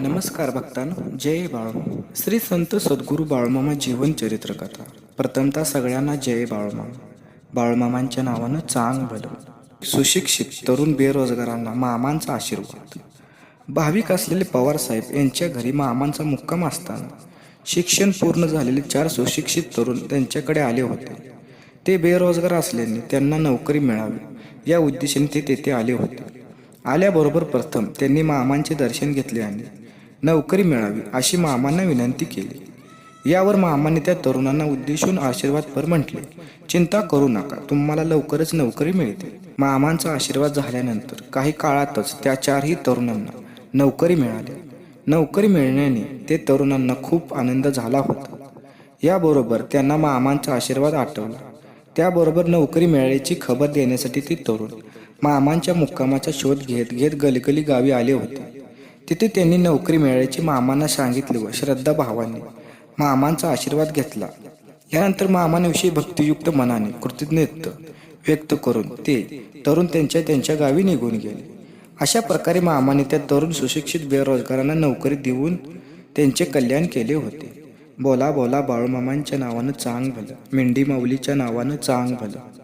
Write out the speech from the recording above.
नमस्कार भक्तांनो जय बाळू. श्री संत सद्गुरू बाळमामा जीवन चरित्र कथा प्रथमतः सगळ्यांना जय बाळमामा. बाळमामांच्या नावानं चांग भलं. सुशिक्षित तरुण बेरोजगारांना मामांचा आशीर्वाद. भाविक असलेले पवार साहेब यांच्या घरी मामांचा मुक्काम असताना शिक्षण पूर्ण झालेले चार सुशिक्षित तरुण त्यांच्याकडे आले होते. ते बेरोजगार असल्याने त्यांना नोकरी मिळावी या उद्देशाने ते तेथे आले होते. आल्याबरोबर प्रथम त्यांनी मामांचे दर्शन घेतले आणि नोकरी मिळावी अशी मामांना विनंती केली. यावर मामाने त्या तरुणांना उद्देशून आशीर्वादपर म्हटले चिंता करू नका तुम्हाला लवकरच नोकरी मिळते. मामांचा आशीर्वाद झाल्यानंतर काही काळातच त्या चारही तरुणांना नोकरी मिळाली. नोकरी मिळण्याने ते तरुणांना खूप आनंद झाला होता. याबरोबर त्यांना मामांचा आशीर्वाद आठवला. त्याबरोबर नोकरी मिळाल्याची खबर देण्यासाठी ते तरुण मामांच्या मुक्कामाचा शोध घेत घेत गलगली गावी आले होते. तिथे त्यांनी नोकरी मिळाल्याचे मामांना सांगितले व श्रद्धा भावाने मामांचा आशीर्वाद घेतला. यानंतर मामांविषयी भक्तियुक्त मनाने कृतज्ञता व्यक्त करून ते तरुण त्यांच्या त्यांच्या गावी निघून गेले. अशा प्रकारे मामाने त्या तरुण सुशिक्षित बेरोजगारांना नोकरी देऊन त्यांचे कल्याण केले होते. बोला बोला बाळूमामांच्या नावानं चांग भलं मेंढी माऊलीच्या नावानं चांग भलं.